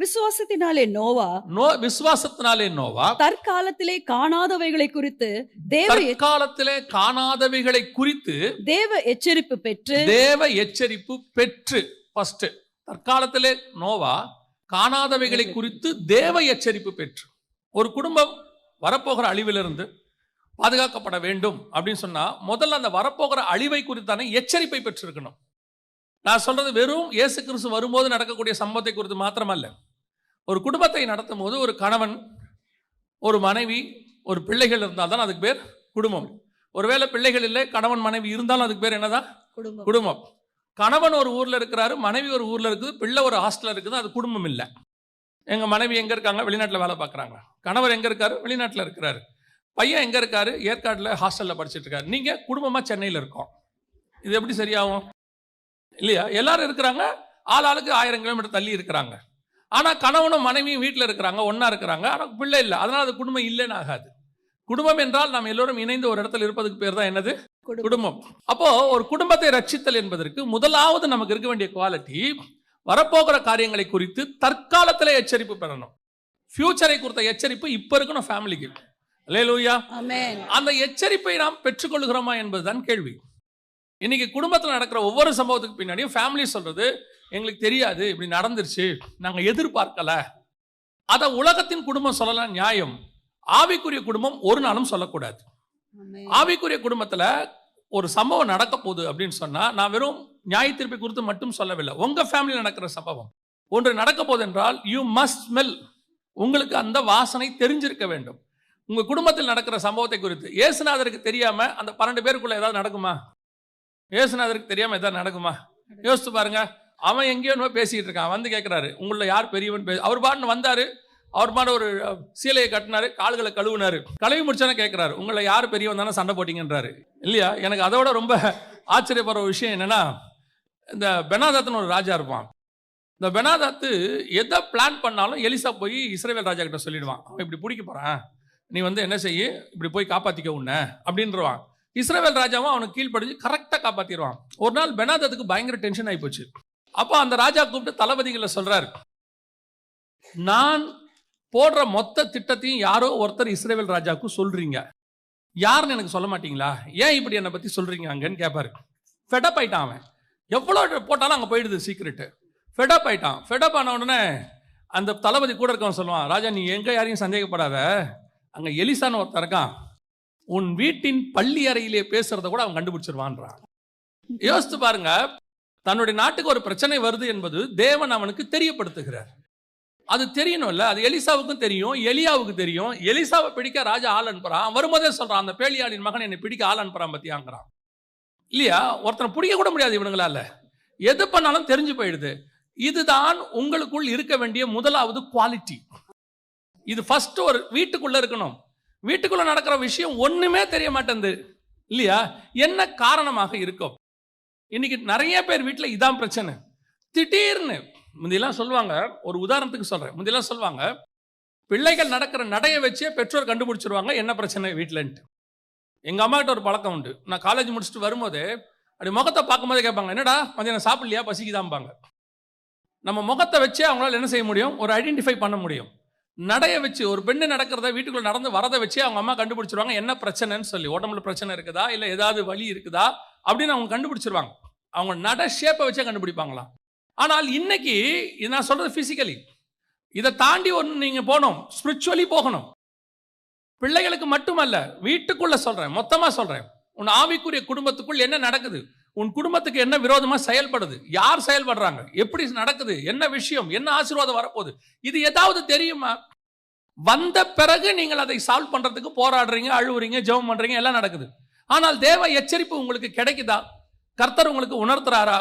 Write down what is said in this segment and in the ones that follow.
விசுவாசத்தினாலே நோவா நோ விசுவாசத்தினாலே நோவா. தற்காலத்திலே காணாதவைகளை குறித்து தேவ தற்காலத்திலே காணாதவைகளை குறித்து தேவ எச்சரிப்பு பெற்று தேவ எச்சரிப்பு பெற்று ஃபர்ஸ்ட் தற்காலத்திலே நோவா காணாதவைகளை குறித்து தேவ எச்சரிப்பு பெற்று. ஒரு குடும்பம் வரப்போகிற அழிவிலிருந்து பாதுகாக்கப்பட வேண்டும் அப்படின்னு சொன்னா முதல்ல அந்த வரப்போகிற அழிவை குறித்தான எச்சரிப்பை பெற்றிருக்கணும். நான் சொல்றது வெறும் இயேசு கிறிஸ்து வரும்போது நடக்கக்கூடிய சம்பவத்தை குறித்து மாத்திரமல்ல. ஒரு குடும்பத்தை நடத்தும் போது ஒரு கணவன் ஒரு மனைவி ஒரு பிள்ளைகள் இருந்தால் தான் அதுக்கு பேர் குடும்பம். ஒருவேளை பிள்ளைகள் இல்லை கணவன் மனைவி இருந்தாலும் அதுக்கு பேர் என்னதான்? குடும்பம். குடும்பம். கணவன் ஒரு ஊர்ல இருக்கிறாரு மனைவி ஒரு ஊர்ல இருக்குது பிள்ளை ஒரு ஹாஸ்டல்ல இருக்குது அது குடும்பம் இல்லை. எங்க மனைவி எங்க இருக்காங்க? வெளிநாட்டுல வேலை பார்க்குறாங்க. கணவர் எங்க இருக்காரு? வெளிநாட்டுல இருக்கிறாரு. பையன் எங்க இருக்காரு? ஏற்காடுல ஹாஸ்டல்ல படிச்சிட்டு இருக்காரு. நீங்க குடும்பமா சென்னையில இருக்கோம். இது எப்படி சரியாகும்? இல்லையா? எல்லாரும் இருக்கிறாங்க. ஆள் ஆளுக்கு ஆயிரம் கிலோமீட்டர் தள்ளி இருக்கிறாங்க. ஆனா கணவனும் மனைவியும் வீட்டில் இருக்கிறாங்க ஒண்ணா இருக்கிறாங்க. ஆனா பிள்ளை இல்லை. அதனால அது குடும்பம் இல்லைன்னு ஆகாது. குடும்பம் என்றால் நாம் எல்லோரும் இணைந்து ஒரு இடத்துல இருப்பதுக்கு பேர் தான் என்னது? குடும்பம். அப்போ ஒரு குடும்பத்தை ரட்சித்தல் என்பதற்கு முதலாவது நமக்கு இருக்க வேண்டிய குவாலிட்டி வரப்போகிற காரியங்களை குறித்து தற்காலத்திலே எச்சரிப்பு பெறணும். ஃபியூச்சரை குறித்த எச்சரிப்பு இப்ப இருக்கணும் ஃபேமிலிக்கு லேலூயா அந்த எச்சரிப்பை நாம் பெற்றுக்கொள்கிறோமா என்பதுதான் கேள்வி. இன்னைக்கு குடும்பத்தில் நடக்கிற ஒவ்வொரு சம்பவத்துக்கு பின்னாடியும் ஃபேமிலி சொல்றது எங்களுக்கு தெரியாது இப்படி நடந்துருச்சு நாங்க எதிர்பார்க்கல. அதை உலகத்தின் குடும்பம் சொல்லலாம் நியாயம். ஆவிக்குரிய குடும்பம் ஒரு நாளும் சொல்லக்கூடாது. ஆவிக்குரிய குடும்பத்துல ஒரு சம்பவம் நடக்க போகுது அப்படின்னு சொன்னா நான் வெறும் நியாய தீர்ப்பை குறித்து மட்டும் சொல்லவில்லை. உங்க ஃபேமிலியில் நடக்கிற சம்பவம். ஒன்று நடக்க போகுது என்றால் யூ மஸ்ட் ஸ்மெல் உங்களுக்கு அந்த வாசனை தெரிஞ்சிருக்க வேண்டும். உங்க குடும்பத்தில் நடக்கிற சம்பவத்தை குறித்து. இயேசுநாதருக்கு தெரியாம அந்த பன்னெண்டு பேருக்குள்ள ஏதாவது நடக்குமா? ஏசுநாதருக்கு தெரியாம எதாவது நடக்குமா? யோசித்து பாருங்க. அவன் எங்கேயோ என்னமோ இருக்கான். வந்து கேட்குறாரு உங்களை யார் பெரியவன் பே அவர் பாட்டு வந்தார். அவர் பாட்டு ஒரு சீலையை கட்டினாரு. கால்களை கழுவுனாரு. கழுவி முடிச்சானே கேட்குறாரு உங்களை யார் பெரியவன் தானே சண்டை போட்டிங்கன்றாரு. இல்லையா? எனக்கு அதோட ரொம்ப ஆச்சரியப்படுற ஒரு விஷயம் என்னென்னா இந்த பெனாதத்துன்னு ஒரு ராஜா இருப்பான். இந்த பெனாதாத்து எதை பிளான் பண்ணாலும் எலிசா போய் இஸ்ரேவேல் ராஜா கிட்ட சொல்லிடுவான். அவன் இப்படி பிடிக்க போகிறான் நீ வந்து என்ன செய்ய? இப்படி போய் காப்பாற்றிக்க உன்ன. அப்படின்றவான். இஸ்ரேல் ராஜாவும் அவனுக்கு கீழ்ப்படிஞ்சு கரெக்டாக காப்பாற்றிடுவான் ஒரு நாள் பெனாதத்துக்கு பயங்கர டென்ஷன் ஆகி போச்சு அப்போ அந்த ராஜா கூப்பிட்டு தளபதிகளை சொல்கிறார் நான் போடுற மொத்த திட்டத்தையும் யாரோ ஒருத்தர் இஸ்ரேல் ராஜாவுக்கு சொல்கிறீங்க யாருன்னு எனக்கு சொல்ல மாட்டீங்களா? ஏன் இப்படி என்னை பற்றி சொல்கிறீங்க அங்கன்னு கேட்பாரு ஃபெடப் ஆயிட்டான் அவன். எவ்வளோ போட்டாலும் அங்கே போயிடுது சீக்ரெட்டு ஃபெடப் ஆயிட்டான். ஃபெடப் ஆன உடனே அந்த தளபதி கூட இருக்கவன் சொல்லுவான் ராஜா நீ எங்கே யாரையும் சந்தேகப்படாத. அங்கே எலிசான்னு ஒருத்தர் இருக்கான். உன் வீட்டின் பள்ளி அறையிலே பேசுறத கூட அவன் கண்டுபிடிச்சிருவான்றான். யோசித்து பாருங்க தன்னுடைய நாட்டுக்கு ஒரு பிரச்சனை வருது என்பது தேவன் அவனுக்கு தெரியப்படுத்துகிறார். அது தெரியணும்ல அது எலிசாவுக்கும் தெரியும் எலியாவுக்கு தெரியும். எலிசாவை பிடிக்க ராஜா ஆள் அனுப்புறான். வரும்போதே சொல்றான் அந்த பேலியாளின் மகன் என்னை பிடிக்க ஆள் அனுப்புறான் பத்தியாங்கிறான். இல்லையா? ஒருத்தனை பிடிக்க கூட முடியாது இவனுங்களால. எது பண்ணாலும் தெரிஞ்சு போயிடுது. இதுதான் உங்களுக்குள் இருக்க வேண்டிய முதலாவது குவாலிட்டி இது ஃபர்ஸ்ட் ஒரு வீட்டுக்குள்ள இருக்கணும். வீட்டுக்குள்ள நடக்கிற விஷயம் ஒன்றுமே தெரிய மாட்டேங்குது. இல்லையா? என்ன காரணமாக இருக்கும்? இன்னைக்கு நிறைய பேர் வீட்டில் இதான் பிரச்சனை. திடீர்னு முந்தையெல்லாம் சொல்லுவாங்க ஒரு உதாரணத்துக்கு சொல்கிறேன் முந்தையெல்லாம் சொல்லுவாங்க பிள்ளைகள் நடக்கிற நடையை வச்சே பெற்றோர் கண்டுபிடிச்சிருவாங்க என்ன பிரச்சனை வீட்டிலன்ட்டு. எங்கள் அம்மாக்கிட்ட ஒரு பழக்கம் உண்டு. நான் காலேஜ் முடிச்சுட்டு வரும்போது அப்படி முகத்தை பார்க்கும்போதே கேட்பாங்க என்னடா மதியானம் சாப்பிடலையா? பசிக்குதாம்பாங்க. நம்ம முகத்தை வச்சே அவங்களால என்ன செய்ய முடியும்? ஒரு ஐடென்டிஃபை பண்ண முடியும். நடைய வச்சு ஒரு பெண்ணு நடக்கிறத வீட்டுக்குள்ள நடந்து வரதை வச்சு அவங்க அம்மா கண்டுபிடிச்சிருவாங்க. என்ன பிரச்சனைன்னு சொல்லி உடம்புல பிரச்சனை இருக்குதா? இல்லை ஏதாவது வலி இருக்குதா? அப்படின்னு அவங்க கண்டுபிடிச்சிருவாங்க. அவங்க நட ஷேப்பை வச்சே கண்டுபிடிப்பாங்களாம் ஆனால் இன்னைக்கு இது நான் சொல்றது ஃபிசிக்கலி இதை தாண்டி ஒன்று நீங்கள் போகணும். ஸ்பிரிச்சுவலி போகணும். பிள்ளைகளுக்கு மட்டுமல்ல வீட்டுக்குள்ள சொல்கிறேன் மொத்தமாக சொல்கிறேன் உன் ஆவிக்குரிய குடும்பத்துக்குள் என்ன நடக்குது? உன் குடும்பத்துக்கு என்ன விரோதமா செயல்படுது? யார் செயல்படுறாங்க? எப்படி நடக்குது? என்ன விஷயம்? என்ன ஆசீர்வாதம் வரப்போகுது? இது ஏதாவது தெரியுமா? வந்த பிறகு நீங்கள் அதை சால்வ் பண்றதுக்கு போராடுறீங்க அழுவுறீங்க ஜெபம் பண்றீங்க எல்லாம் நடக்குது. ஆனால் தேவ எச்சரிப்பு உங்களுக்கு கிடைக்குதா? கர்த்தர் உங்களுக்கு உணர்த்துறாரா.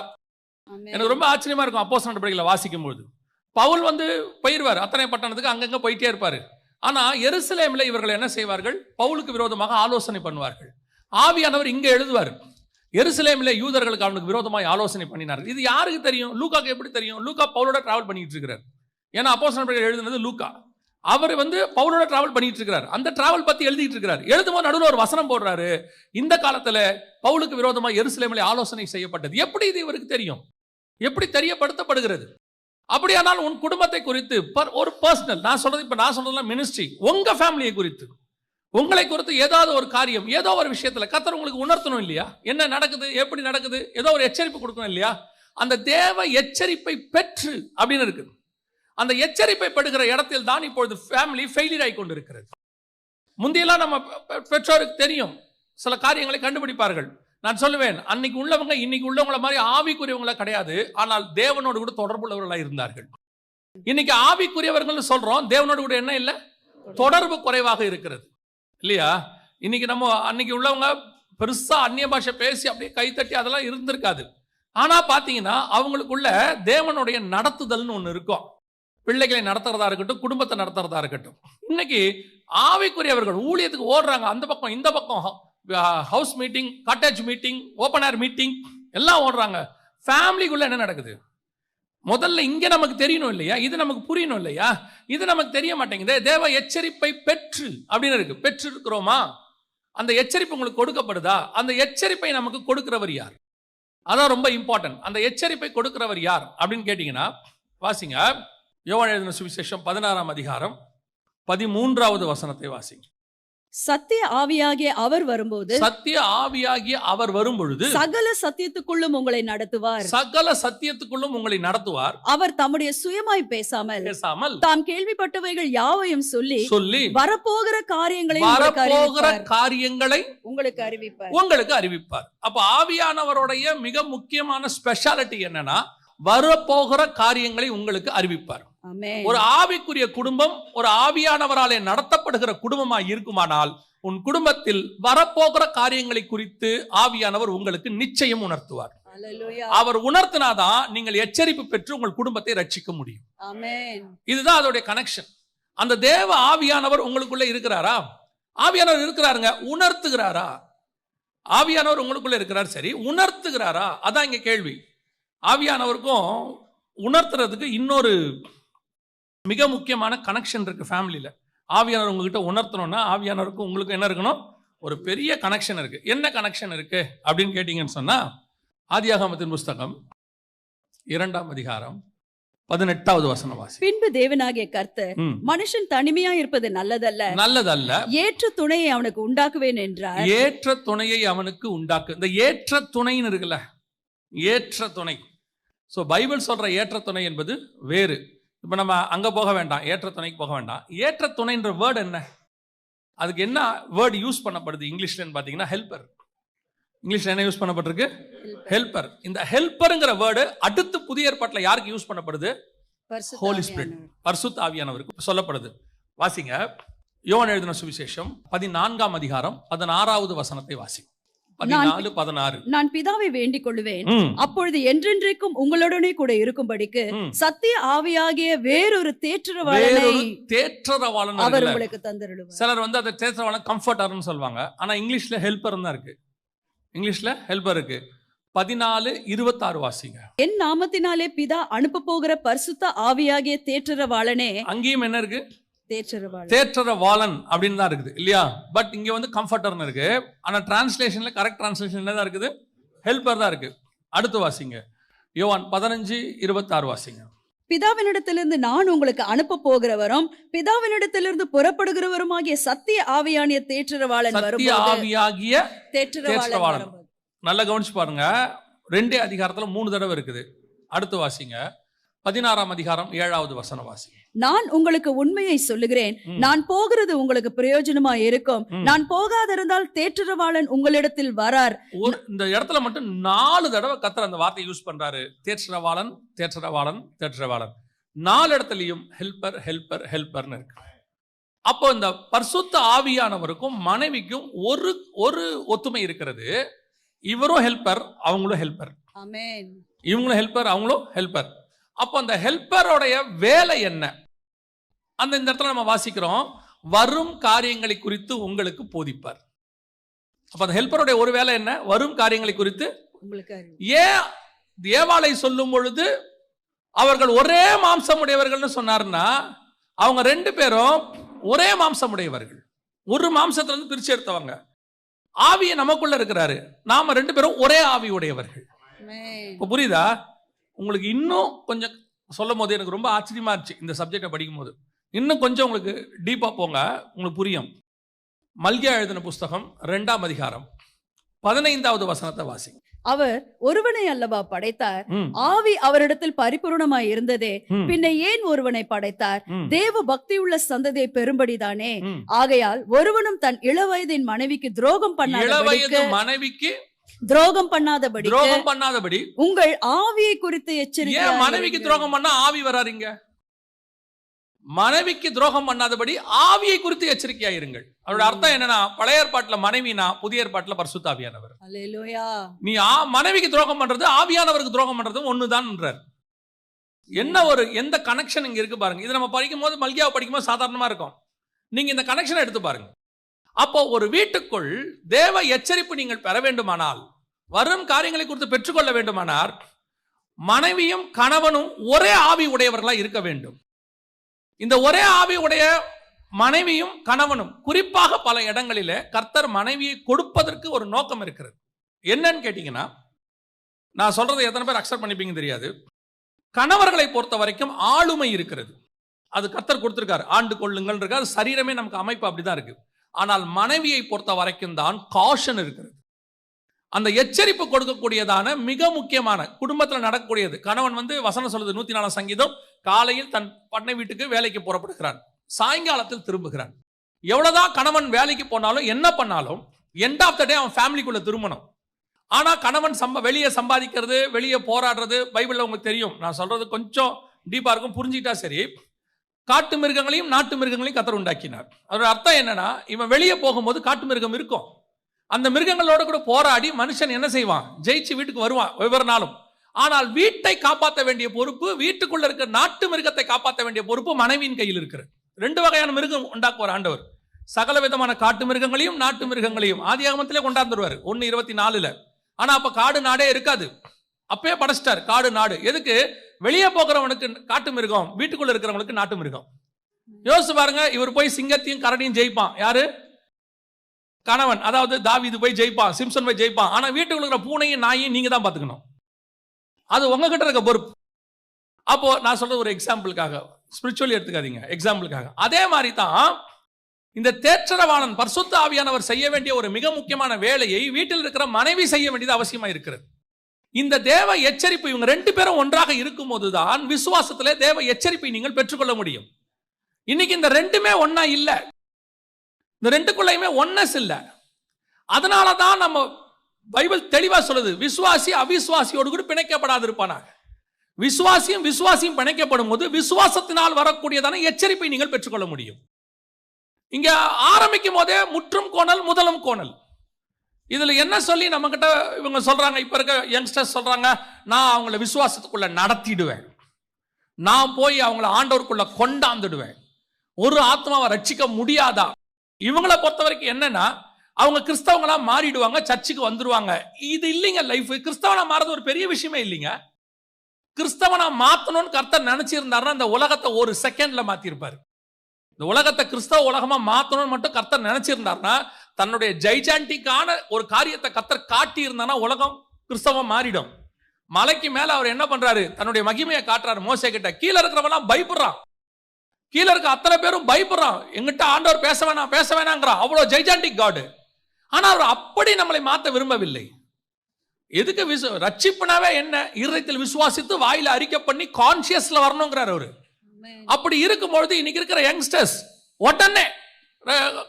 எனக்கு ரொம்ப ஆச்சரியமா இருக்கும் அப்போஸ் நடவடிக்கைகளை வாசிக்கும் பொழுது பவுல் வந்து போயிருவார். அத்தனை பட்டணத்துக்கு அங்கங்க போயிட்டே இருப்பாரு. ஆனா எருசலேம்ல இவர்கள் என்ன செய்வார்கள்? பவுலுக்கு விரோதமாக ஆலோசனை பண்ணுவார்கள். ஆவியானவர் இங்க எழுதுவார். எருசலேமில் யூதர்களுக்கு அவனுக்கு விரோதமாக ஆலோசனை பண்ணினார்கள் இது யாருக்கு தெரியும்? லூக்காக்கு எப்படி தெரியும்? லூக்கா பவுலோட டிராவல் பண்ணிட்டு இருக்கிறார். ஏன்னா அப்போசன எழுதுனது லூக்கா. அவர் வந்து பவுலோட டிராவல் பண்ணிட்டு இருக்கிறார். அந்த டிராவல் பற்றி எழுதிட்டு இருக்கிறார். எழுதும்போது நடுவில் ஒரு வசனம் போடுறாரு. இந்த காலத்தில் பவுலுக்கு விரோதமாக எருசலேமில் ஆலோசனை செய்யப்பட்டது. எப்படி இது இவருக்கு தெரியும்? எப்படி தெரியப்படுத்தப்படுகிறது? அப்படியானால் உன் குடும்பத்தை குறித்து ஒரு பர்சனல் நான் சொல்றது இப்போ நான் சொல்றதுலாம் மினிஸ்ட்ரி உங்கள் ஃபேமிலியை குறித்து. உங்களை குறித்து ஏதாவது ஒரு காரியம் ஏதோ ஒரு விஷயத்தில் கத்தர் உங்களுக்கு உணர்த்தணும் இல்லையா? என்ன நடக்குது எப்படி நடக்குது ஏதோ ஒரு எச்சரிப்பு கொடுக்கணும் இல்லையா? அந்த தேவ எச்சரிப்பை பெற்று அப்படின்னு இருக்குது. அந்த எச்சரிப்பை படுகிற இடத்தில் தான் இப்பொழுது ஃபேமிலி ஃபெயிலியர் ஆகி கொண்டிருக்கிறது. முந்தையெல்லாம் நம்ம பெற்றோருக்கு தெரியும். சில காரியங்களை கண்டுபிடிப்பார்கள். நான் சொல்லுவேன் அன்னைக்கு உள்ளவங்க இன்னைக்கு உள்ளவங்கள மாதிரி ஆவிக்குரியவங்களா கிடையாது. ஆனால் தேவனோடு கூட தொடர்புள்ளவர்களாக இருந்தார்கள். இன்னைக்கு ஆவிக்குரியவர்கள் சொல்றோம் தேவனோடு கூட என்ன இல்லை? தொடர்பு குறைவாக இருக்கிறது. இல்லையா? இன்னைக்கு நம்ம அன்னைக்கு உள்ளவங்க பெருசாக அந்நிய பாஷை பேசி அப்படியே கைத்தட்டி அதெல்லாம் இருந்திருக்காது. ஆனால் பார்த்தீங்கன்னா அவங்களுக்குள்ள தேவனுடைய நடத்துதல்னு ஒன்று இருக்கும். பிள்ளைகளை நடத்துறதா இருக்கட்டும் குடும்பத்தை நடத்துறதா இருக்கட்டும். இன்னைக்கு ஆவிக்குரியவர்கள் ஊழியத்துக்கு ஓடுறாங்க. அந்த பக்கம் இந்த பக்கம் house meeting cottage meeting open air meeting எல்லாம் ஓடுறாங்க. ஃபேமிலிக்குள்ள என்ன நடக்குது? முதல்ல இங்கே நமக்கு தெரியணும் இல்லையா? இது நமக்கு புரியணும் இல்லையா? இது நமக்கு தெரிய மாட்டேங்குது. தேவ எச்சரிப்பை பெற்று அப்படின்னு இருக்கு. பெற்று இருக்கிறோமா அந்த எச்சரிப்பு உங்களுக்கு கொடுக்கப்படுதா? அந்த எச்சரிப்பை நமக்கு கொடுக்கிறவர் யார்? அதான் ரொம்ப இம்பார்ட்டன்ட் அந்த எச்சரிப்பை கொடுக்கிறவர் யார்? அப்படின்னு கேட்டீங்கன்னா வாசிங்க. யோவான் எழுதின சுவிசேஷம் பதினாறாம் அதிகாரம் பதிமூன்றாவது வசனத்தை வாசிங்க. சத்திய ஆவியாகிய அவர் வரும்போது சத்திய ஆவியாகிய அவர் வரும் பொழுது சகல சத்தியத்துக்குள்ளும் உங்களை நடத்துவார். சகல சத்தியத்துக்குள்ளும் உங்களை நடத்துவார். அவர் தம்முடைய சுயமாய் பேசாமல் பேசாமல் தாம் கேள்விப்பட்டவைகள் யாவையும் சொல்லி சொல்லி வரப்போகிற காரியங்களை வரப்போகிற. காரியங்களை உங்களுக்கு அறிவிப்பார். உங்களுக்கு அறிவிப்பார். அப்ப ஆவியானவருடைய மிக முக்கியமான ஸ்பெஷாலிட்டி என்னன்னா வரப்போகிற காரியங்களை உங்களுக்கு அறிவிப்பார். ஒரு ஆவிக்குரிய குடும்பம் ஒரு ஆவியானவராலே நடத்தப்படுகிற குடும்பமா இருக்குமானால் உன் குடும்பத்தில் வரப்போகிற காரியங்களை குறித்து ஆவியானவர் உங்களுக்கு நிச்சயம் உணர்த்துவார். அவர் உணர்த்தினாதான் நீங்கள் எச்சரிப்பு பெற்று உங்கள் குடும்பத்தை ரட்சிக்க முடியும். இதுதான் அதோடைய கனெக்ஷன் அந்த தேவ ஆவியானவர் உங்களுக்குள்ள இருக்கிறாரா? ஆவியானவர் இருக்கிறாருங்க உணர்த்துகிறாரா? ஆவியானவர் உங்களுக்குள்ள இருக்கிறார் சரி உணர்த்துகிறாரா? அதான் இங்க கேள்வி. ஆவியானவருக்கும் உணர்த்துறதுக்கு இன்னொரு மிக முக்கியமான கனெக்ஷன் இருக்கு ஃபேமிலியில ஆவியானவர் உங்ககிட்ட உணர்த்தணும்னா ஆவியானவருக்கும் உங்களுக்கு என்ன இருக்கணும்? ஒரு பெரிய கனெக்ஷன் இருக்கு. என்ன கனெக்ஷன் இருக்கு? அப்படின்னு கேட்டீங்கன்னு சொன்னா ஆதியாகமத்தின் புஸ்தகம் இரண்டாம் அதிகாரம் பதினெட்டாவது வசனம் வாசி. பின்பு தேவனாகிய கர்த்தர். மனுஷன் தனிமையா இருப்பது நல்லதல்ல. நல்லதல்ல. ஏற்ற துணையை அவனுக்கு உண்டாக்குவேன் என்றார். ஏற்ற துணையை அவனுக்கு உண்டாக்கு. இந்த ஏற்ற துணைன்னு இருக்குல்ல ஏற்ற துணை. ஸோ பைபிள் சொல்ற ஏற்ற துணை என்பது வேறு. இப்போ நம்ம அங்க போக வேண்டாம் ஏற்ற துணைக்கு போக வேண்டாம். ஏற்ற துணைன்ற வேர்டு என்ன? அதுக்கு என்ன வேர்டு யூஸ் பண்ணப்படுது இங்கிலீஷ்லன்னு பார்த்தீங்கன்னா ஹெல்ப்பர் இங்கிலீஷ்ல என்ன யூஸ் பண்ணப்பட்டிருக்கு? ஹெல்ப்பர் இந்த ஹெல்ப்பருங்கிற வேர்டு அடுத்து புதிய ஏற்பாட்டில் யாருக்கு யூஸ் பண்ணப்படுது? ஹோலி. ஸ்பிரிட் பரிசுத்த ஆவியானவருக்கு சொல்லப்படுது. வாசிங்க. யோவான் எழுதின சுவிசேஷம் பதினான்காம் அதிகாரம் பதினாறாவது வசனத்தை வாசி பதினாலு பதினாறு. நான் பிதாவை வேண்டிக் கொள்ளுவேன் ம், அப்பொழுது என்றென்றைக்கும் உங்களுடனே கூட இருக்கும்படிக்கு. சத்திய ஆவியாகிய வேறொரு தேற்றரவாளனை தேற்றரவாளன் அவர். உங்களுக்கு தந்தருளுவார். சிலர் வந்து அதை தேற்றரவாளன் கம்ஃபர்டர்னு சொல்லுவாங்க ஆனா இங்கிலீஷ்ல ஹெல்ப்பர் தான் இருக்கு. இங்கிலீஷ்ல ஹெல்ப்பர் இருக்கு. பதினாலு இருபத்தாறு வாசிங்க. என் நாமத்தினாலே பிதா அனுப்ப போகிற பரிசுத்த ஆவியாகிய தேற்றரவாளனே. அங்கேயும் என்ன இருக்கு? தேற்றரவாளன் தேற்றரவாளன் அப்படின்னு தான் இருக்குது இல்லையா? பட் இங்க வந்து கம்ஃபர்டர்னு இருக்கு. ஆனா டிரான்ஸ்லேஷன்ல கரெக்ட் டிரான்ஸ்லேஷன் என்ன தான் இருக்குது? ஹெல்ப்பர் தான் இருக்கு. அடுத்து வாசிங்க. யோவான் பதினஞ்சு இருபத்தாறு வாசிங்க. பிதாவினிடத்திலிருந்து நான் உங்களுக்கு அனுப்ப போகிறவரும் பிதாவினிடத்திலிருந்து புறப்படுகிறவருமாகிய சத்திய ஆவியானிய தேற்றரவாளன் சத்திய ஆவியாகிய தேற்றரவாளன். நல்லா கவனிச்சு பாருங்க. ரெண்டே அதிகாரத்துல மூணு தடவை இருக்குது. அடுத்து வாசிங்க. பதினாறாம் அதிகாரம் ஏழாவது வசனம் வாசிங்க. நான் உங்களுக்கு உண்மையை சொல்லுகிறேன். நான் போகிறது உங்களுக்கு பிரயோஜனமா இருக்கும். நான் போகாதிருந்தால் தேற்றரவாளன் உங்களிடத்தில் வரார். இந்த இடத்துல மட்டும் நாலு தடவை கத்தர் அந்த வார்த்தையை யூஸ் பண்றாரு. தேற்றரவாளன் தேற்றரவாளன் தேற்றரவாளன். நாலு இடத்துலயும் ஹெல்ப்பர் ஹெல்ப்பர் ஹெல்ப்பர்னு இருக்கு. அப்போ இந்த பரிசுத்த ஆவியானவருக்கும் மனைவிக்கும் ஒரு ஒரு ஒத்துமை இருக்கிறது. இவரும் ஹெல்ப்பர் அவங்களும் ஹெல்ப்பர் ஆமென் இவங்களும் ஹெல்ப்பர் அவங்களும் ஹெல்ப்பர் அப்போ அந்த ஹெல்ப்பரோடைய வேலை என்ன? அந்த இந்த இடத்துல நம்ம வாசிக்கிறோம் வரும் காரியங்களை குறித்து உங்களுக்கு போதிப்பார். அப்ப அந்த ஹெல்ப்பருடைய ஒரு வேலை என்ன? வரும் காரியங்களை குறித்து. ஏன் தேவாலை சொல்லும் பொழுது அவர்கள் ஒரே மாம்சம் உடையவர்கள்னு சொன்னார்னா அவங்க ரெண்டு பேரும் ஒரே மாம்சம் உடையவர்கள் ஒரு மாம்சத்துல இருந்து பிரிச்சு எடுத்தவங்க. ஆவிய நமக்குள்ள இருக்கிறாரு. நாம ரெண்டு பேரும் ஒரே ஆவி உடையவர்கள். இப்போ புரியுதா? உங்களுக்கு இன்னும் கொஞ்சம் சொல்லும் போது எனக்கு ரொம்ப ஆச்சரியமா இருந்துச்சு இந்த சப்ஜெக்டை படிக்கும் போது இன்னும் கொஞ்சம் உங்களுக்கு டீப்பா போங்க. உங்களுக்கு புரியும். மல்கியா எழுதின புஸ்தகம் ரெண்டாம் அதிகாரம். பதினைந்தாவது வசனத்தை வாசிங்க. அவர் ஒருவனை அல்லவா படைத்தார்? ஆவி அவரிடத்தில் பரிபூர்ணமாய் இருந்ததே. பின்ன ஏன் ஒருவனை படைத்தார்? தேவ பக்தியுள்ள சந்ததியை பெரும்படிதானே. ஆகையால் ஒருவனும் தன் இளவயதின் மனைவிக்கு துரோகம் பண்ணாதபடிக்கு மனைவிக்கு துரோகம் பண்ணாதபடிக்கு துரோகம் பண்ணாதபடி உங்கள் ஆவியை குறித்து எச்சரிக்கை மனைவிக்கு துரோகம் பண்ணா ஆவி வராருங்க மனைவிக்கு துரோகம் பண்ணாதபடி ஆவியை குறித்து எச்சரிக்கையா இருங்கள் அதோட அர்த்தம் என்னன்னா பழைய ஏற்பாட்டுல மனைவினா புதிய ஏற்பாட்டுல பரிசுத்தாவியானவர் நீ மனைவிக்கு துரோகம் பண்றது ஆவியானவருக்கு துரோகம் பண்றது ஒண்ணுதான்ன்றார். என்ன ஒரு எந்த கனெக்ஷன் இங்க இருக்கு பாருங்க. இது நம்ம படிக்கும் போது மல்கியாவை படிக்கும் போது சாதாரணமா இருக்கும். நீங்க இந்த கனெக்ஷனை எடுத்து பாருங்க. அப்போ ஒரு வீட்டுக்குள் தேவ எச்சரிப்பு நீங்கள் பெற வேண்டுமானால் வரும் காரியங்களை குறித்து பெற்றுக்கொள்ள வேண்டுமானால் மனைவியும் கணவனும் ஒரே ஆவி உடையவர்களா இருக்க வேண்டும். இந்த ஒரே ஆவியுடைய மனைவியும் கணவனும் குறிப்பாக பல இடங்களில் கர்த்தர் மனைவியை கொடுப்பதற்கு ஒரு நோக்கம் இருக்கிறது. என்னன்னு கேட்டீங்கன்னா நான் சொல்றது எத்தனை பேர் அக்செப்ட் பண்ணிப்பீங்க தெரியாது. கணவர்களை பொறுத்த வரைக்கும் ஆளுமை இருக்கிறது. அது கர்த்தர் கொடுத்துருக்காரு. ஆண்டு கொள்ளுங்கள் இருக்காது அது சரீரமே நமக்கு அமைப்பு அப்படிதான் இருக்கு. ஆனால் மனைவியை பொறுத்த வரைக்கும் தான் காஷன் இருக்கிறது. அந்த எச்சரிப்பு கொடுக்கக்கூடியதான மிக முக்கியமான குடும்பத்தில் நடக்கக்கூடியது. கணவன் வந்து வசனம் சொல்லுது நூத்தி நாலாம் சங்கீதம் காலையில் தன் பண்ணை வீட்டுக்கு வேலைக்கு புறப்படுகிறான். சாயங்காலத்தில் திரும்புகிறான். எவ்வளவுதான் கணவன் வேலைக்கு போனாலும் என்ன பண்ணாலும் எண்ட் ஆஃப் த டே அவன் ஃபேமிலிக்குள்ள திரும்பணும். ஆனா கணவன் சம்ப வெளியே சம்பாதிக்கிறது வெளியே போராடுறது பைபிளில் உங்களுக்கு தெரியும். நான் சொல்றது கொஞ்சம் டீப்பா இருக்கும் புரிஞ்சுக்கிட்டா சரி. காட்டு மிருகங்களையும் நாட்டு மிருகங்களையும் கத்தர் உண்டாக்கினார். அதோட அர்த்தம் என்னன்னா இவன் வெளியே போகும்போது காட்டு மிருகம் இருக்கும். அந்த மிருகங்களோட கூட போராடி மனுஷன் என்ன செய்வான்? ஜெயிச்சு வீட்டுக்கு வருவான் ஒவ்வொரு நாளும் ஆனால் வீட்டை காப்பாற்ற வேண்டிய பொறுப்பு வீட்டுக்குள்ள இருக்க நாட்டு மிருகத்தை காப்பாற்ற வேண்டிய பொறுப்பு மனைவியின் கையில் இருக்கிறது. ரெண்டு வகையான மிருகம் உண்டாக்குவார் ஆண்டவர். சகல விதமான காட்டு மிருகங்களையும் நாட்டு மிருகங்களையும் ஆதியாகமத்திலே கொண்டாந்துருவார். ஒன்னு இருபத்தி நாலுல ஆனா அப்ப காடு நாடே இருக்காது. அப்பயே படைச்சிட்டார் காடு நாடு. எதுக்கு? வெளியே போகிறவனுக்கு காட்டு மிருகம் வீட்டுக்குள்ள இருக்கிறவனுக்கு நாட்டு மிருகம். யோசிச்சு பாருங்க இவர் போய் சிங்கத்தையும் கரடியும் ஜெயிப்பான். யாரு? கணவன் அதாவது தாவிது போய் ஜெயிப்பான் சிம்சன் போய் ஜெயிப்பான். ஆனால் வீட்டுக்குள்ள இருக்கிற பூனையும் நாயையும் நீங்கள் தான் பார்த்துக்கணும். அது உங்ககிட்ட இருக்க பொறுப்பு. அப்போ நான் சொல்றது ஒரு எக்ஸாம்பிளுக்காக ஸ்பிரிச்சுவலி எடுத்துக்காதீங்க. எக்ஸாம்பிளுக்காக அதே மாதிரி தான் இந்த தேற்றரவாளன் பர்சுத்த ஆவியானவர் செய்ய வேண்டிய ஒரு மிக முக்கியமான வேலையை வீட்டில் இருக்கிற மனைவி செய்ய வேண்டியது அவசியமா இருக்கிறது. இந்த தேவ எச்சரிப்பு இவங்க ரெண்டு பேரும் ஒன்றாக இருக்கும்போது தான் விசுவாசத்திலே தேவ எச்சரிப்பை நீங்கள் பெற்றுக்கொள்ள முடியும். இன்னைக்கு இந்த ரெண்டுமே ஒன்றா இல்லை. இந்த ரெண்டுக்குள்ளேயுமே ஒன்னஸ் இல்லை. அதனால தான் நம்ம பைபிள் தெளிவாக சொல்லுது விசுவாசி அவிசுவாசியோடு கூட பிணைக்கப்படாது இருப்பானாங்க விசுவாசியும் விசுவாசியும் பிணைக்கப்படும் போது விசுவாசத்தினால் வரக்கூடியதான எச்சரிப்பை நீங்கள் பெற்றுக்கொள்ள முடியும். இங்க ஆரம்பிக்கும் போதே முற்றும் கோணல் முதலும் கோணல். இதுல என்ன சொல்லி நம்ம கிட்ட இவங்க சொல்றாங்க இப்ப இருக்க யங்ஸ்டர்ஸ் சொல்றாங்க நான் அவங்கள விசுவாசத்துக்குள்ள நடத்திடுவேன். நான் போய் அவங்கள ஆண்டவருக்குள்ள கொண்டாந்துடுவேன். ஒரு ஆத்மாவை ரட்சிக்க முடியாதா? இவங்களை பொறுத்த வரைக்கும் என்னன்னா அவங்க கிறிஸ்தவங்களா மாறிடுவாங்க சர்ச்சுக்கு வந்துருவாங்க. இது இல்லைங்க லைஃப் கிறிஸ்தவனா மாறது ஒரு பெரிய விஷயமே இல்லைங்க. கிறிஸ்தவனா மாத்தணும்னு கர்த்தர் நினைச்சிருந்தாருன்னா இந்த உலகத்தை ஒரு செகண்ட்ல மாத்திருப்பாரு. இந்த உலகத்தை கிறிஸ்தவ உலகமா மாத்தணும்னு மட்டும் கர்த்தர் நினைச்சிருந்தாருன்னா தன்னுடைய ஜெய்ஜாண்டிக்கான ஒரு காரியத்தை கர்த்தர் காட்டி இருந்தானா உலகம் கிறிஸ்தவம் மாறிடும். மலைக்கு மேல அவர் என்ன பண்றாரு? தன்னுடைய மகிமையை காட்டுறாரு. மோசை கிட்ட கீழே இருக்கிறவெல்லாம் பயப்படுறான். கீழே இருக்க அத்தனை பேரும் பயப்படுறான். எங்கிட்ட ஆண்டவர் பேச வேணாம் பேச வேணாங்கிறான் அவ்வளவு ஜெய்ஜாண்டிக் காடு ஆனா அவர் அப்படி நம்மளை மாத்த விரும்பவில்லை. எதுக்கு விசு ரட்சிப்புனாவே என்ன? இருதயத்தில் விசுவாசித்து வாயில அறிக்கை பண்ணி கான்சியஸ்ல வரணுங்கிறார் அவரு. அப்படி இருக்கும்பொழுது இன்னைக்கு இருக்கிற யங்ஸ்டர்ஸ் உடனே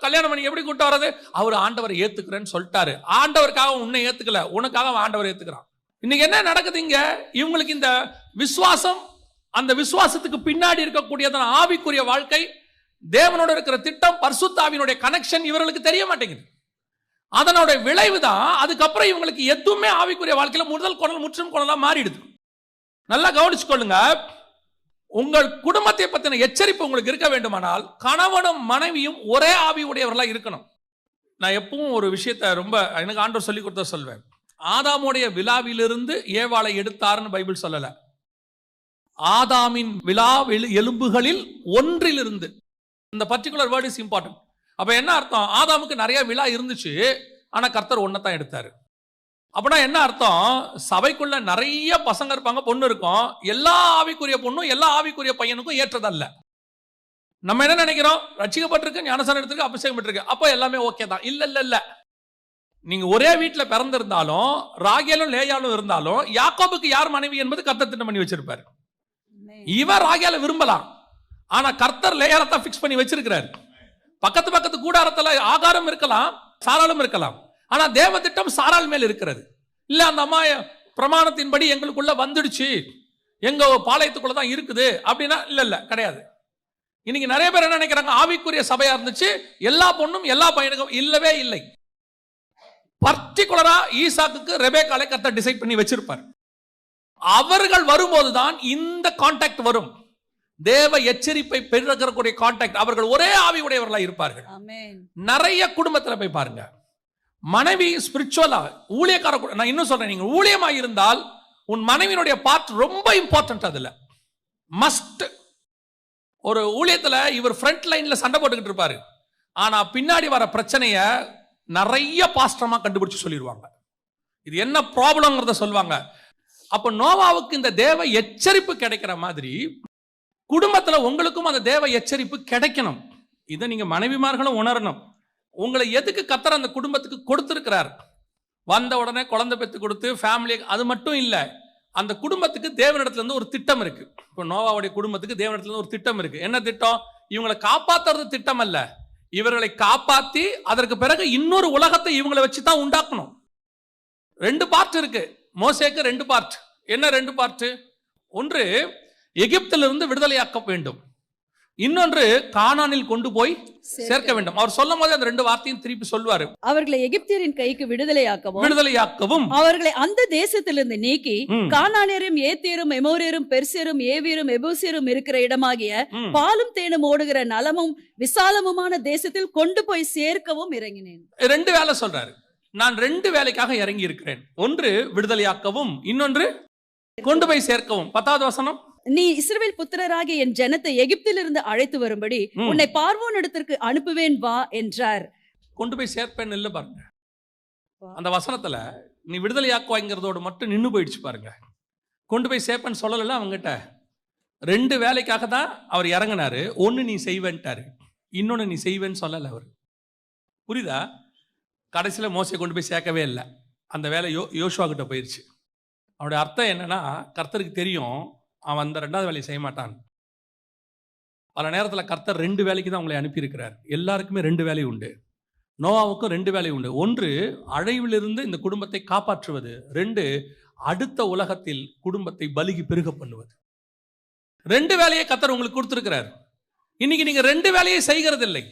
கல்யாணம் பண்ணி எப்படி கூட்டு வர்றது? அவர் ஆண்டவரை ஏத்துக்கிறேன்னு சொல்லிட்டாரு. ஆண்டவருக்காக உன்னை ஏத்துக்கல. உனக்காக ஆண்டவர் ஏத்துக்கிறான். இன்னைக்கு என்ன நடக்குது இங்க? இவங்களுக்கு இந்த விசுவாசம் அந்த விசுவாசத்துக்கு பின்னாடி இருக்கக்கூடியதான ஆவிக்குரிய வாழ்க்கை தேவனோட இருக்கிற திட்டம் பர்சுத்தாவினுடைய கனெக்ஷன் இவர்களுக்கு தெரிய மாட்டேங்குது. அதனோட விளைவு தான் அதுக்கப்புறம் இவங்களுக்கு எதுவுமே ஆவிக்குரிய வாழ்க்கையில் முதல் குரல் முற்றும் குரலாக மாறிடுது. நல்லா கவனிச்சுக்கொள்ளுங்க. உங்கள் குடும்பத்தை பற்றின எச்சரிப்பு உங்களுக்கு இருக்க வேண்டுமானால் கணவனும் மனைவியும் ஒரே ஆவி உடையவர்களா இருக்கணும். நான் எப்பவும் ஒரு விஷயத்தை ரொம்ப எனக்கு ஆண்டவர் சொல்லி கொடுத்த சொல்வேன். ஆதாமுடைய விழாவிலிருந்து ஏவாளை எடுத்தாருன்னு பைபிள் சொல்லலை. ஆதாமின் விழா எலும்புகளில் ஒன்றிலிருந்து. இந்த பர்டிகுலர் வேர்ட் இஸ் இம்பார்ட்டன்ட் அப்போ என்ன அர்த்தம்? ஆதாமுக்கு நிறைய விழா இருந்துச்சு ஆனால் கர்த்தர் ஒன்னதான் எடுத்தார். அப்படின்னா என்ன அர்த்தம்? சபைக்குள்ள நிறைய பசங்க இருப்பாங்க பொண்ணு இருக்கும். எல்லா ஆவிக்குரிய பொண்ணும் எல்லா ஆவிக்குரிய பையனுக்கும் ஏற்றதல்ல. நம்ம என்ன நினைக்கிறோம்? ரட்சிக்கப்பட்டிருக்கு ஞானசாரம் எடுத்திருக்கு அபிஷேகம் பெற்றிருக்கு அப்போ எல்லாமே ஓகே தான். இல்லை இல்லை இல்லை. நீங்கள் ஒரே வீட்டில் பிறந்திருந்தாலும் ராகேலும் லேயாலும் இருந்தாலும் யாக்கோபுக்கு யார் மனைவி என்பது கர்த்தர் திட்டம் பண்ணி வச்சிருப்பாரு. இவர் ராகியால விரும்பலாம். ஆனா கர்த்தர் லேயரத்தை ஃபிக்ஸ் பிக்ஸ் பண்ணி வச்சிருக்கிறாரு. பக்கத்து பக்கத்து கூடாரத்துல ஆகாரம் இருக்கலாம் சாராளும் இருக்கலாம். ஆனா தேவ திட்டம் சாராள் மேல் இருக்கிறது. இல்ல அந்த அம்மா பிரமாணத்தின்படி எங்களுக்குள்ள வந்துடுச்சு. எங்க பாளையத்துக்குள்ள தான் இருக்குது அப்படின்னா இல்ல இல்ல கிடையாது. இன்னைக்கு நிறைய பேர் என்ன நினைக்கிறாங்க? ஆவிக்குரிய சபையா இருந்துச்சு. எல்லா பொண்ணும் எல்லா பையனுக்கும் இல்லவே இல்லை. பர்டிகுலரா ஈசாக்கு ரெபேக்காலை கத்த டிசைட் பண்ணி வச்சிருப்பார். அவர்கள் வரும்போதுதான் இந்த கான்டாக்ட் வரும். தேவ எச்சரிப்பை பெருகிறக்கூடிய கான்டாக்ட் அவர்கள் ஒரே ஆவி உடையவர்களா இருப்பார்கள் நிறைய குடும்பத்துல போய் பாருங்க. மனைவி ஸ்பிரிச்சுவலா ஊழியக்கார நான் இன்னும் சொல்றேன் நீங்க ஊழியமா இருந்தால் உன் மனைவியினுடைய பார்ட் ரொம்ப இம்பார்ட்டன்ட் அதுல. மஸ்ட் ஒரு ஊழியத்துல இவர் ஃப்ரண்ட் லைன்ல சண்டை போட்டுக்கிட்டு இருப்பாரு. ஆனா பின்னாடி வர பிரச்சனைய நிறைய பாஸ்டமா கண்டுபிடிச்சு சொல்லிடுவாங்க. இது என்ன ப்ராப்ளம்ங்கிறத சொல்லுவாங்க. அப்ப நோவாவுக்கு இந்த தேவ எச்சரிப்பு கிடைக்கிற மாதிரி குடும்பத்துல உங்களுக்கும் அந்த தேவ எச்சரிப்பு கிடைக்கணும். இதை நீங்க மனைவிமார்களும் உணரணும். உங்களை எதுக்கு கத்தர் அந்த குடும்பத்துக்கு கொடுத்திருக்கிறார்? வந்த உடனே குழந்தை பெற்று கொடுத்து ஃபேமிலி அது மட்டும் இல்லை அந்த குடும்பத்துக்கு தேவனிடத்துல இருந்து ஒரு திட்டம் இருக்கு. இப்போ நோவாவுடைய குடும்பத்துக்கு தேவனிடத்துல இருந்து ஒரு திட்டம் இருக்கு. என்ன திட்டம்? இவங்களை காப்பாத்துறது திட்டம் அல்ல. இவர்களை காப்பாத்தி அதற்கு பிறகு இன்னொரு உலகத்தை இவங்களை வச்சு தான் உண்டாக்கணும். ரெண்டு பார்ட் இருக்கு. மோசேக்கு ரெண்டு பார்ட் என்ன ரெண்டு பார்ட் ஒன்று எகிப்திலிருந்து விடுதலையாக்க வேண்டும். இன்னொன்று கானானில் கொண்டு போய் சேர்க்க வேண்டும். அவர் சொல்லும் போது அந்த ரெண்டு வார்த்தையும் திருப்பி சொல்லுவாரு. அவர்களை எகிப்தியரின் கைக்கு விடுதலையாக்கவும் விடுதலையாக்கவும். அவர்களை அந்த தேசத்திலிருந்து நீக்கி கானானியரும் ஏத்தியரும் எமோரியரும் பெர்சியரும் ஏவியரும் எபூசியரும் இருக்கிற இடமாகிய. பாலும் தேனும் ஓடுகிற நலமும் விசாலமுமான தேசத்தில் கொண்டு போய் சேர்க்கவும் இறங்கினேன். ரெண்டு வேலை சொல்றாரு. நான் ரெண்டு வேலைக்காக இறங்கி இருக்கிறேன் ஒன்று விடுதலையாக்கவும் இன்னொன்று கொண்டு போய் சேர்க்கவும். பத்தாவது வசனம்? நீ இஸ்ரவேல் புத்திரராகிய என் ஜனத்தை எகிப்திலிருந்து அழைத்து வரும்படி. உன்னை பார்வோனிடத்திற்கு அனுப்புவேன் வா என்றார். கொண்டு போய் சேர்ப்பேன் இல்ல பாருங்க. அந்த வசனத்துல நீ விடுதலையாக்குவாங்கிறதோட மட்டும் நின்னு போயிடுச்சு பாருங்க. கொண்டு போய் சேர்ப்பேன்னு சொல்லல அவங்ககிட்ட ரெண்டு வேலைக்காக தான் அவர் இறங்கினாரு. ஒன்னு நீ செய்வேன்ட்டாரு. இன்னொன்னு நீ செய்வேன்னு சொல்லல அவர். புரியுதா? கடைசியில் மோசையை கொண்டு போய் சேர்க்கவே இல்லை. அந்த வேலை யோ யோசுவா கிட்ட போயிடுச்சு அவனுடைய அர்த்தம் என்னன்னா கர்த்தருக்கு தெரியும் அவன் அந்த ரெண்டாவது வேலையை செய்ய மாட்டான். பல நேரத்தில் கர்த்தர் ரெண்டு வேலைக்கு தான் உங்களை அனுப்பியிருக்கிறார். எல்லாருக்குமே ரெண்டு வேலை உண்டு. நோவாவுக்கும் ரெண்டு வேலை உண்டு. ஒன்று அழைவிலிருந்து இந்த குடும்பத்தை காப்பாற்றுவது. ரெண்டு அடுத்த உலகத்தில் குடும்பத்தை பலுகி பெருக பண்ணுவது. ரெண்டு வேலையை கத்தர் உங்களுக்கு கொடுத்துருக்கிறார். இன்னைக்கு நீங்கள் ரெண்டு வேலையை செய்கிறது இல்லை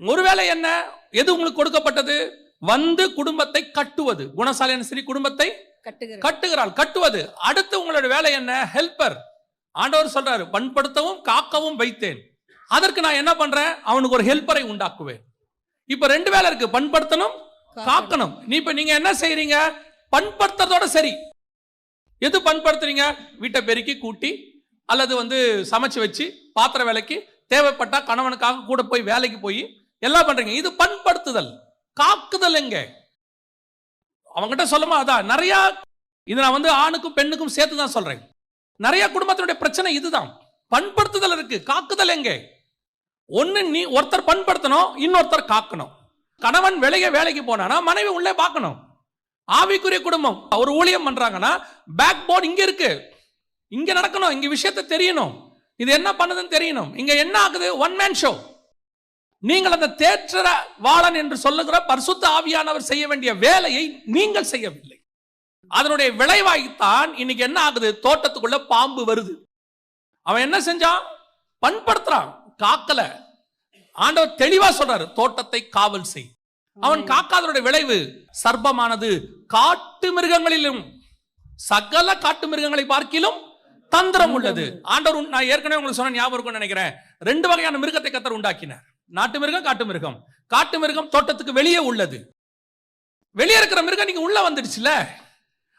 ஒரு வேலை என்ன? எது உங்களுக்கு கொடுக்கப்பட்டது? வந்து குடும்பத்தை கட்டுவது. குணசாலியான சரி குடும்பத்தை? கட்டுகிற கட்டுகிறாள். கட்டுவது. அடுத்து உங்களோட வேலை என்ன? ஹெல்ப்பர் ஆண்டவர் சொல்றாரு பண்படுத்தவும் காக்கவும் வைத்தேன். அதற்கு நான் என்ன பண்றேன்? அவனுக்கு ஒரு ஹெல்ப்பரை உண்டாக்குவேன். இப்ப ரெண்டு வேலை இருக்கு. பண்படுத்தணும் காக்கணும். நீ இப்ப நீங்க என்ன செய்றீங்க? பண்படுத்துறதோட சரி. எது பண்படுத்துறீங்க? வீட்டை பெருக்கி கூட்டி அல்லது வந்து சமைச்சு வச்சு பாத்திர வேலைக்கு தேவைப்பட்டா கணவனுக்காக கூட போய் வேலைக்கு போய் எல்லாம் பண்றீங்க. இது பண்படுத்துதல். காக்குதல் எங்க? அவங்ககிட்ட சொல்லுமா அதான் நிறைய இது நான் வந்து ஆணுக்கும் பெண்ணுக்கும் சேர்த்து தான் சொல்றேன். நிறைய குடும்பத்தினுடைய பிரச்சனை இதுதான். பண்படுத்துதல் இருக்கு. காக்குதல் எங்கே? ஒன்று நீ ஒருத்தர் பண்படுத்தணும் இன்னொருத்தர் காக்கணும். கணவன் வெளியே வேலைக்கு போனானா மனைவி உள்ளே பார்க்கணும். ஆவிக்குரிய குடும்பம். ஒரு ஊழியம் பண்றாங்கன்னா பேக் போர்டு இங்க இருக்கு. இங்க நடக்கணும் இங்க விஷயத்தை தெரியணும். இது என்ன பண்ணுதுன்னு தெரியணும். இங்க என்ன ஆகுது? ஒன் மேன் ஷோ நீங்கள் அந்த தேற்ற வாளன் என்று சொல்லுகிற பரிசுத்த ஆவியானவர் செய்ய வேண்டிய வேலையை நீங்கள் செய்யவில்லை. அதனுடைய விளைவாய்த்தான் இன்னைக்கு என்ன ஆகுது? தோட்டத்துக்குள்ள பாம்பு வருது. அவன் என்ன செஞ்சான்? பண்படுத்துறான். காக்கல. ஆண்டவர் தெளிவா சொல்றாரு தோட்டத்தை காவல் செய். அவன் காக்காதனுடைய விளைவு சர்ப்பமானது. காட்டு மிருகங்களிலும் சகல காட்டு மிருகங்களை பார்க்கிலும் தந்திரம் உள்ளது. ஆண்டவர் நான் ஏற்கனவே உங்களுக்கு சொன்ன ஞாபகம் நினைக்கிறேன். ரெண்டு வகையான மிருகத்தை கத்தர் உண்டாக்கினார். நாட்டு மிருகம் காட்டு மிருகம். காட்டு மிருகம் தோட்டத்துக்கு வெளியே உள்ளது. வெளியே இருக்கிற மிருகம் நீங்க உள்ள வந்துடுச்சுல?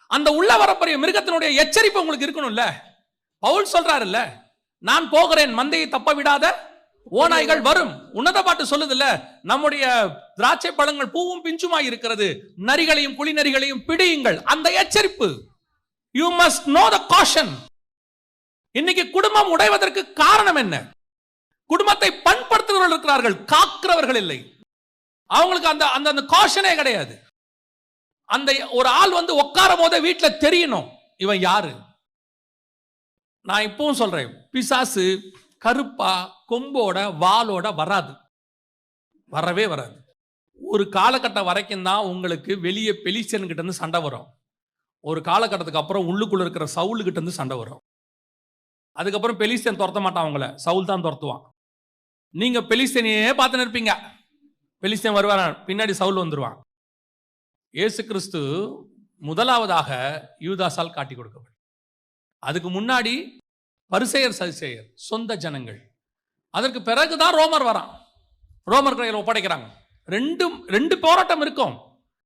அந்த உள்ள வரப்போற மிருகத்தினுடைய எச்சரிப்பு உங்களுக்கு இருக்கணும்ல? பவுல் சொல்றாருல்ல நான் போகிறேன் மந்தையை தப்ப விடாத ஓநாய்கள் வரும். உன்னத பாட்டு சொல்லுதுல்ல நம்முடைய திராட்சை பழங்கள் பூவும் பிஞ்சுமாய் இருக்கிறது நரிகளையும் குழி நரிகளையும் பிடியுங்கள். அந்த எச்சரிப்பு. You must know the caution இன்னைக்கு குடும்பம் உடைவதற்கு காரணம் என்ன? குடும்பத்தை பண்படுத்துகிறவர்கள் இருக்கிறார்கள் காக்கிறவர்கள் இல்லை. அவங்களுக்கு அந்த அந்த அந்த காஷனே கிடையாது. அந்த ஒரு ஆள் வந்து உட்காரும் போதே வீட்டில் தெரியணும் இவன் யாரு? நான் இப்பவும் சொல்றேன் பிசாசு கருப்பா கொம்போட வாலோட வராது. வரவே வராது. ஒரு காலகட்டம் வரைக்கும் தான் உங்களுக்கு வெளியே பெலிசன்கிட்ட இருந்து சண்டை வரும். ஒரு காலகட்டத்துக்கு அப்புறம் உள்ளுக்குள்ள இருக்கிற சவுலுக்கிட்ட இருந்து சண்டை வரும். அதுக்கப்புறம் பெலிஸ்தன் துரத்த மாட்டான் அவங்கள. சவுல் தான் துரத்துவான். நீங்க பெலிஸ்தனையே பார்த்து இருப்பீங்க. பெலிஸ்தேன் வருவான் பின்னாடி சவுல் வந்துருவான். இயேசு கிறிஸ்து முதலாவதாக யூதாசால் காட்டி கொடுக்கப்படும். அதுக்கு முன்னாடி பரிசெயர் சரிசெயர் சொந்த ஜனங்கள். அதற்கு பிறகுதான் ரோமர் வரான். ரோமர் கையில் ஒப்படைக்கிறாங்க. ரெண்டும் ரெண்டு போராட்டம் இருக்கும்.